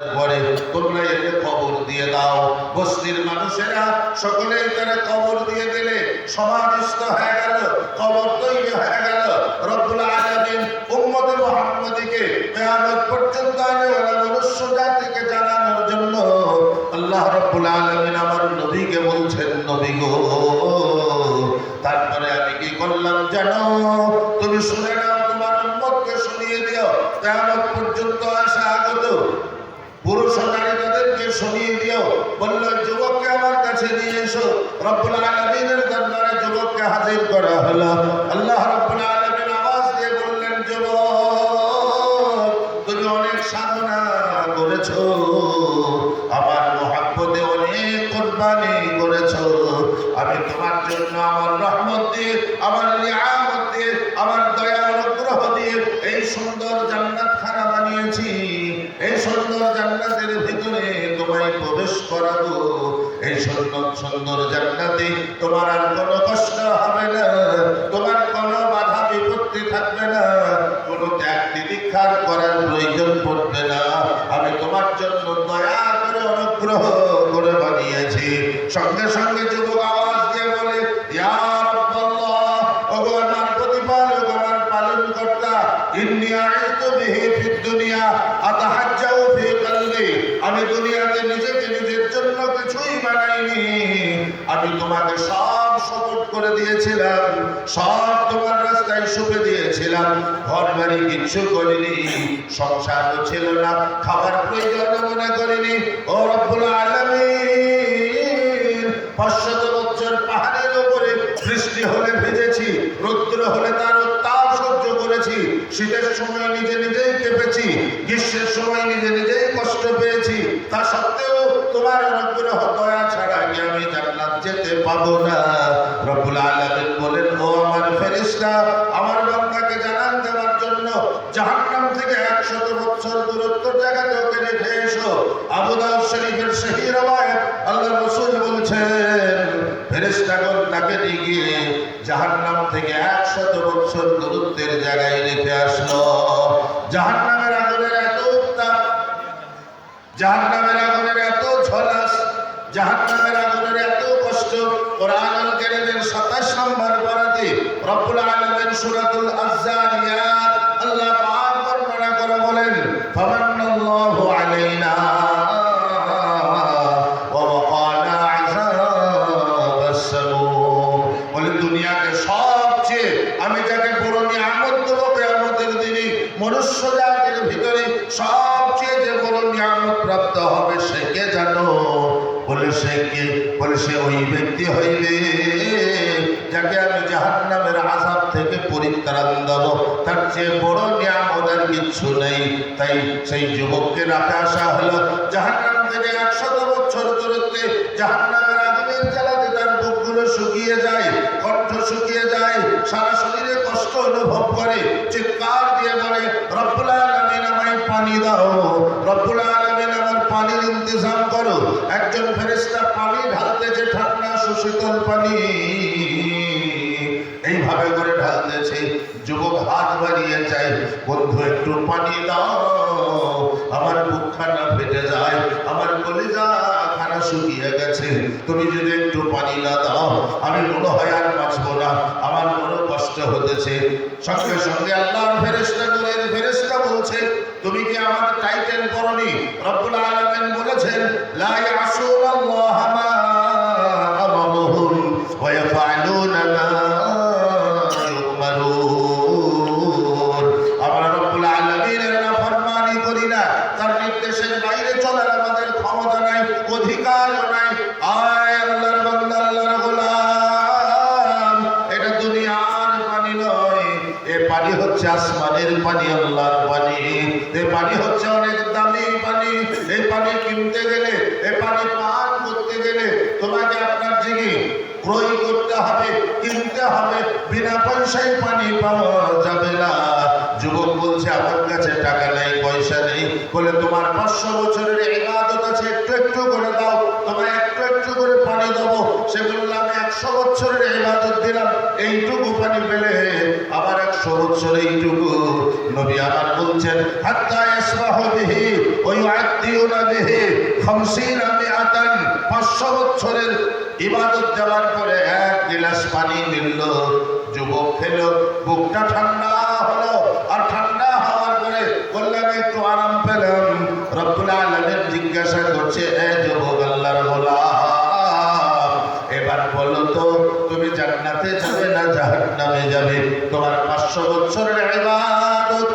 পরে তোমরা এতে খবর দিয়ে দাও। বস্তির মানুষেরা সকলেই তারা খবর দিয়ে দিলে সমাধিস্থ হয়ে গেল খবর তৈরি হয়ে গেল। রব্বুল পর্যন্ত আনেওয়ালা মনুষ্য জাতিকে জানানোর জন্য আল্লাহ রব্বুল আলামিন আমার নবীকে বলছেন, নবী গো, তারপরে আমি কি করলাম জানো? তুমি শুনে নাও তোমার উম্মতকে শুনিয়ে দিও কিয়ামত পর্যন্ত আসা আগত পুরুষ ও নারী তাদেরকে শুনিয়ে দিও। বলল, যুবককে আমার কাছে নিয়ে এসো। রব্বুল আলামিনের দরবারে যুবককে হাজির করা হলো। আল্লাহ রব্বুল আলামিন আওয়াজ দিয়ে বললেন, যুবক, তুমি অনেক সাধনা করেছ। আমার মহাব্বতে অনেক কোরবানি করেছ। আমি তোমার জন্য আমার রহমত দিয়ে, আমার নিয়ামত দিয়ে, আমার দয়া অনুগ্রহ দিয়ে এই সুন্দর জান্নাত খানা বানিয়েছি। এই সুন্দর জান্নাতের ভিতরে করাবো। এই সুন্দর সুন্দর জান্নাতে, তোমার আর কোনো কষ্ট হবে না। তোমার কোনো বাধা বিপত্তি থাকবে না। কোনো ত্যাগ করার প্রয়োজন পড়বে না। আমি তোমার জন্য দয়া করে অনুগ্রহ করে বানিয়েছি। সঙ্গে সঙ্গে যুবক আওয়াজ দিয়ে বলে রাব্বাল্লাহ, ওগো কিছুই বানাইনি আমি তোমাকে সব সপোর্ট করে দিয়েছিলাম, সব তোমার রাস্তায় সুপে দিয়েছিলাম। ঘর বাড়ি কিচ্ছু করিনি সংসারও ছিল না, খাবার প্রয়োজন মনে করিনি। ও রব্বুল পাঁচশত বছর পাহাড়ের উপরে বৃষ্টি হলে ভিজেছি, রৌদ্র হলে তার তাপ সহ্য করেছি। শীতের সময় নিজে নিজেই কেঁপেছি, গ্রীষ্মের সময় নিজে নিজেই কষ্ট পেয়েছি। তা সত্ত্বেও তোমার অনুগ্রহ দয়া ছাড়া কি আমি জান্নাত যেতে পাবো না। রব্বুল আলামিন বলেন, ও আমার ফেরেশতা, আমার বান্দাকে জানান দেওয়ার জন্য জাহান্নাম থেকে 100 বছর দূরত্ব জায়গাতে ওকে রেখে এসো। আবু দাউদ শরীফের সহি রওয়ায়াত আল্লাহ রাসূল বলছেন ফেরেশতাগণ তাকে নিয়ে গিয়ে জাহান্নাম থেকে 100 বছর দূরত্বের জায়গায় রেখে আসলো। জাহান্নামের আগুনের এত উত্তাপ, জাহান্নামের আগুনের এত জাহান্নামের আগুনের এত কষ্ট, কোরআনুল কারীমের 27 নম্বর রব্বুল আলামিন সূরাতুল আল্লাহ পাক বর্ণনা করে বলেন আলাইনা আমি যাকে মনুষ্য জাতির ভিতরে সবচেয়ে যে বড় নিয়ামত প্রাপ্ত হবে সে কে জানো বলে সে কে? বলে সে ওই ব্যক্তি হইবে। যাকে আমি জাহান্নামের আযাব থেকে পরিত্রাণ দেব, তার চেয়ে বড় নিয়ামত আর কিচ্ছু নেই। তাই সেই যুবককে রাখা আসা হলো। জাহান্নাম থেকে একশত বছর দূরত্বে জাহান্নামের আগুনের জ্বালাতে তার বুকগুলো শুকিয়ে যায়, কণ্ঠ শুকিয়ে যায়, সারা শরীরে কষ্ট অনুভব করে, চিৎকার একজন ফেরেশতা পানি ঢালতেছে ঠান্ডা সুশীতল পানি, এইভাবে করে ঢালতেছে। যুবক হাত বাড়িয়ে চাই বন্ধু, একটু পানি দাও, আমার বুকখানা ফেটে যায়, আমার কলিজা খানা শুকিয়ে গেছে। তুমি যদি একটু পানি না দাও, আমি মনে হয় আর বাঁচবো না, আমার মনে কষ্ট হতেছে। সঙ্গে সঙ্গে আল্লাহর ফেরেশতা গুলের ফেরেশতা বলছে, তুমি কি আমার টাইটেল করনি রব্বুল আলামিন বলেছেন, লা অধিকার নাই। আয় আল্লাহর বান্দা আল্লাহর গোলাম। এটা দুনিয়ার পানি নয়। এ পানি হচ্ছে আসমানের পানি, আল্লাহর পানি। এ পানি হচ্ছে অনেক দামি পানি। এ পানি কিনতে গেলে, এ পানি পান করতে গেলে তোমাকে আপনার জিগি ক্রয় করতে হবে, কিনতে হবে, বিনা পয়সায় পানি পাওয়া যাবে না। যুবক বলছে, আমার কাছে টাকা নেই, পয়সা নেই। বলে, তোমার পাঁচশো বছরের ইবাদত আছে, একটু একটু করে দাও। তোমার একটু একটু করে পানি দেবো। সে বলল, আমি একশো বছরের ইবাদত দিলাম, এইটুকু পানি পেলে আবার একশো বছর এইটুকু। নবী বলছে বলছেন, হাত্তা ইয়াসবাহু বিহি, ওয়া ইউআদ্দিউনা বিহি 50 মিআতান। 500 বছরের ইবাদত দেওয়ার পরে এক গিলাস পানি মিলল যুবক খেলো, বুকটা ঠান্ডা হলো। আর ঠান্ডা হওয়ার পরে বললাম একটু আরাম পেলাম। রব্বুল আলামিন জিজ্ঞাসা করছে, এ যুবক আল্লাহর গোলাম, এবার বলো তো, তুমি জান্নাতে যাবে না জাহান্নামে যাবে? তোমার পাঁচশো বছরের ইবাদত